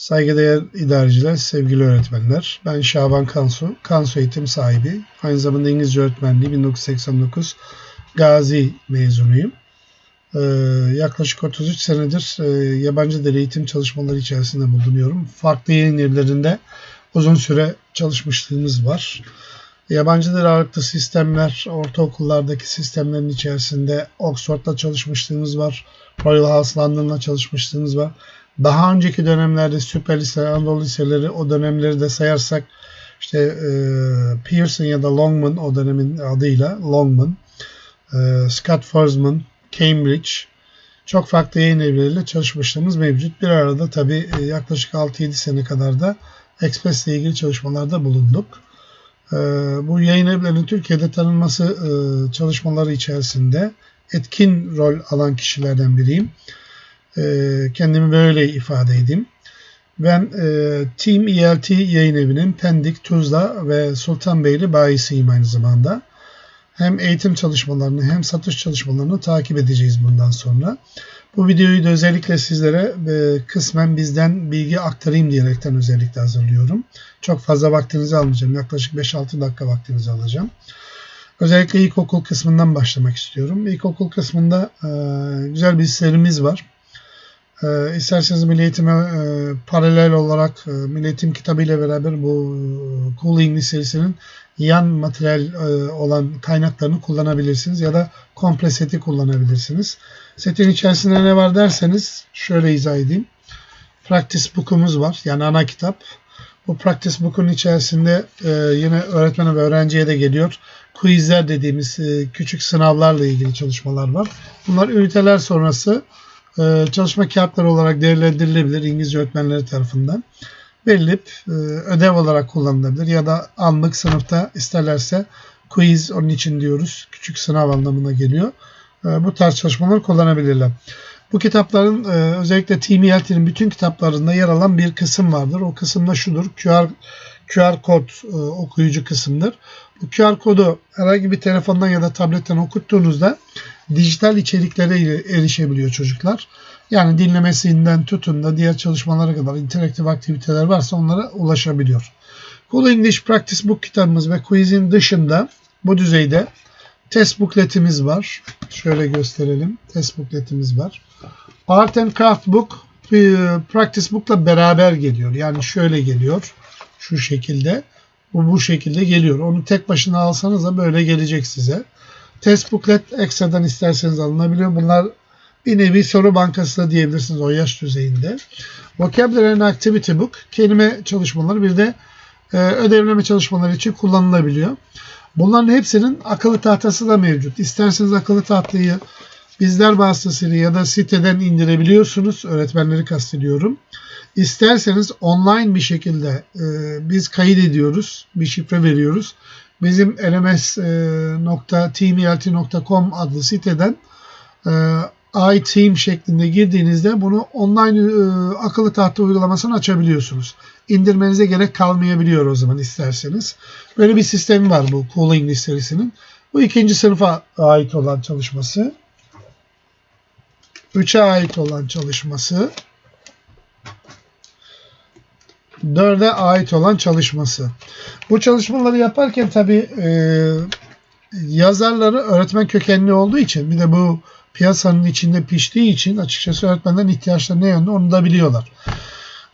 Saygıdeğer idareciler, sevgili öğretmenler. Ben Şaban Kansu, Kansu eğitim sahibi. Aynı zamanda İngilizce öğretmenliği 1989 Gazi mezunuyum. Ee, yaklaşık 33 senedir e, yabancı dil eğitim çalışmaları içerisinde bulunuyorum. Farklı yayın evlerinde uzun süre çalışmışlığımız var. Yabancı dil ağırlıklı sistemler, ortaokullardaki sistemlerin içerisinde Oxford'da çalışmışlığımız var. Royal House London'la çalışmışlığımız var. Daha önceki dönemlerde süper liseler, Anadolu liseleri o dönemleri de sayarsak işte e, Pearson ya da Longman o dönemin adıyla Longman, e, Scott Forsman, Cambridge çok farklı yayın evleriyle çalışmışlığımız mevcut. Bir arada tabii e, yaklaşık 6-7 sene kadar da Express ile ilgili çalışmalarda bulunduk. E, bu yayın evlerinin Türkiye'de tanınması e, çalışmaları içerisinde etkin rol alan kişilerden biriyim. Ee, kendimi böyle ifade edeyim. Ben e, Team ELT yayın evinin Pendik, Tuzla ve Sultanbeyli bayisiyim aynı zamanda. Hem eğitim çalışmalarını hem satış çalışmalarını takip edeceğiz bundan sonra. Bu videoyu da özellikle sizlere e, kısmen bizden bilgi aktarayım diyerekten özellikle hazırlıyorum. Çok fazla vaktinizi almayacağım. Yaklaşık 5-6 dakika vaktinizi alacağım. Özellikle ilkokul kısmından başlamak istiyorum. İlkokul kısmında e, güzel bir serimiz var. E, isterseniz Milli Eğitim'e e, paralel olarak e, Milli Eğitim kitabı ile beraber bu e, Cool English serisinin yan materyal e, olan kaynaklarını kullanabilirsiniz ya da komple seti kullanabilirsiniz. Setin içerisinde ne var derseniz şöyle izah edeyim. Practice book'umuz var yani ana kitap. Bu practice book'un içerisinde e, yine öğretmene ve öğrenciye de geliyor. Quizler dediğimiz e, küçük sınavlarla ilgili çalışmalar var. Bunlar üniteler sonrası çalışma kağıtları olarak değerlendirilebilir İngilizce öğretmenleri tarafından. Verilip e, ödev olarak kullanılabilir ya da anlık sınıfta isterlerse quiz onun için diyoruz. Küçük sınav anlamına geliyor. E, bu tarz çalışmaları kullanabilirler. Bu kitapların e, özellikle TMLT'nin bütün kitaplarında yer alan bir kısım vardır. O kısımda şudur. QR QR kod e, okuyucu kısımdır. Bu QR kodu herhangi bir telefondan ya da tabletten okuttuğunuzda dijital içeriklere erişebiliyor çocuklar. Yani dinlemesinden tutun da diğer çalışmalara kadar interaktif aktiviteler varsa onlara ulaşabiliyor. Cool English Practice Book kitabımız ve quizin dışında bu düzeyde test bookletimiz var. Şöyle gösterelim. Test bookletimiz var. Art and Craft Book e, Practice Book'la beraber geliyor. Yani şöyle geliyor. Şu şekilde. Bu bu şekilde geliyor. Onu tek başına alsanız da böyle gelecek size. Test booklet ekstradan isterseniz alınabiliyor. Bunlar bir nevi soru bankası da diyebilirsiniz o yaş düzeyinde. Vocabulary and Activity Book kelime çalışmaları bir de e, ödevleme çalışmaları için kullanılabiliyor. Bunların hepsinin akıllı tahtası da mevcut. İsterseniz akıllı tahtayı bizler vasıtasıyla ya da siteden indirebiliyorsunuz. Öğretmenleri kastediyorum. İsterseniz online bir şekilde e, biz kayıt ediyoruz. Bir şifre veriyoruz. Bizim lms.teamelt.com adlı siteden e, iTeam şeklinde girdiğinizde bunu online e, akıllı tahta uygulamasını açabiliyorsunuz. İndirmenize gerek kalmayabiliyor o zaman isterseniz. Böyle bir sistemi var bu Cool English. Bu ikinci sınıfa ait olan çalışması. Üçe ait olan çalışması. Dörde ait olan çalışması. Bu çalışmaları yaparken tabi e, yazarları öğretmen kökenli olduğu için bir de bu piyasanın içinde piştiği için açıkçası öğretmenlerin ihtiyaçları ne yönde onu da biliyorlar.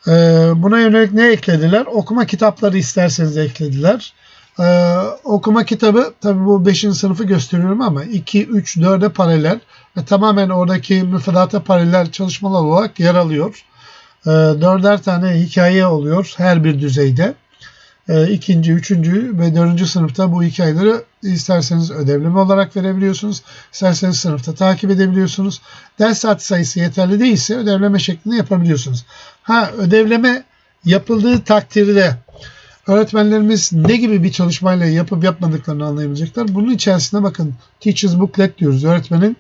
Ee, buna yönelik ne eklediler? Okuma kitapları isterseniz eklediler. Ee, okuma kitabı tabi bu 5. sınıfı gösteriyorum ama 2, 3, 4'e paralel ve tamamen oradaki müfredata paralel çalışmalar olarak yer alıyor. Ee, dörder tane hikaye oluyor her bir düzeyde. Ee, ikinci, üçüncü ve dördüncü sınıfta bu hikayeleri isterseniz ödevleme olarak verebiliyorsunuz. isterseniz sınıfta takip edebiliyorsunuz. Ders saat sayısı yeterli değilse ödevleme şeklinde yapabiliyorsunuz. Ha ödevleme yapıldığı takdirde öğretmenlerimiz ne gibi bir çalışmayla yapıp yapmadıklarını anlayabilecekler. Bunun içerisinde bakın Teacher's Booklet diyoruz. Öğretmenin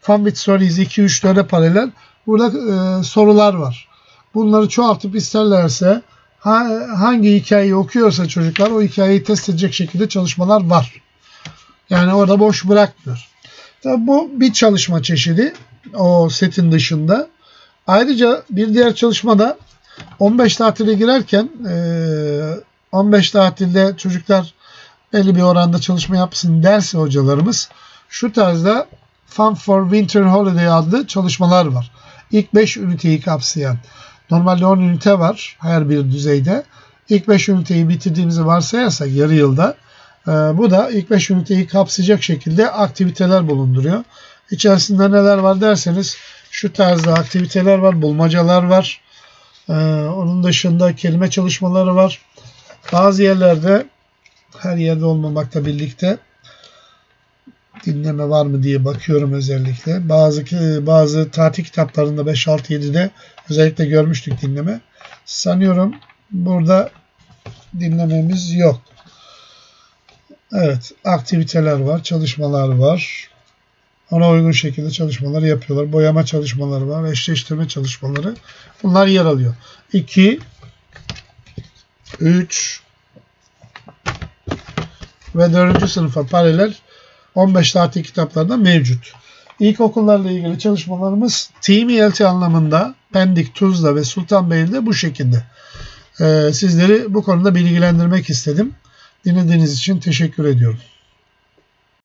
Fun with Stories 2-3-4'e paralel burada e, sorular var. Bunları çoğaltıp isterlerse hangi hikayeyi okuyorsa çocuklar o hikayeyi test edecek şekilde çalışmalar var. Yani orada boş bırakmıyor. Tabii bu bir çalışma çeşidi o setin dışında. Ayrıca bir diğer çalışmada 15 tatile girerken eee, 15 tatilde çocuklar belli bir oranda çalışma yapsın derse hocalarımız şu tarzda Fun for Winter Holiday adlı çalışmalar var. İlk 5 üniteyi kapsayan. Normalde 10 ünite var her bir düzeyde. İlk 5 üniteyi bitirdiğimizi varsayarsak yarı yılda e, bu da ilk 5 üniteyi kapsayacak şekilde aktiviteler bulunduruyor. İçerisinde neler var derseniz şu tarzda aktiviteler var, bulmacalar var. E, onun dışında kelime çalışmaları var. Bazı yerlerde her yerde olmamakla birlikte dinleme var mı diye bakıyorum özellikle. Bazı bazı tatil kitaplarında 5 6 7'de özellikle görmüştük dinleme. Sanıyorum burada dinlememiz yok. Evet, aktiviteler var, çalışmalar var. Ona uygun şekilde çalışmaları yapıyorlar. Boyama çalışmaları var, eşleştirme çalışmaları. Bunlar yer alıyor. 2 3 ve 4. sınıfa paralel 15 tatil kitaplarda mevcut. İlkokullarla ilgili çalışmalarımız TMLT anlamında Pendik, Tuzla ve Sultanbeyli'de bu şekilde. Ee, sizleri bu konuda bilgilendirmek istedim. Dinlediğiniz için teşekkür ediyorum.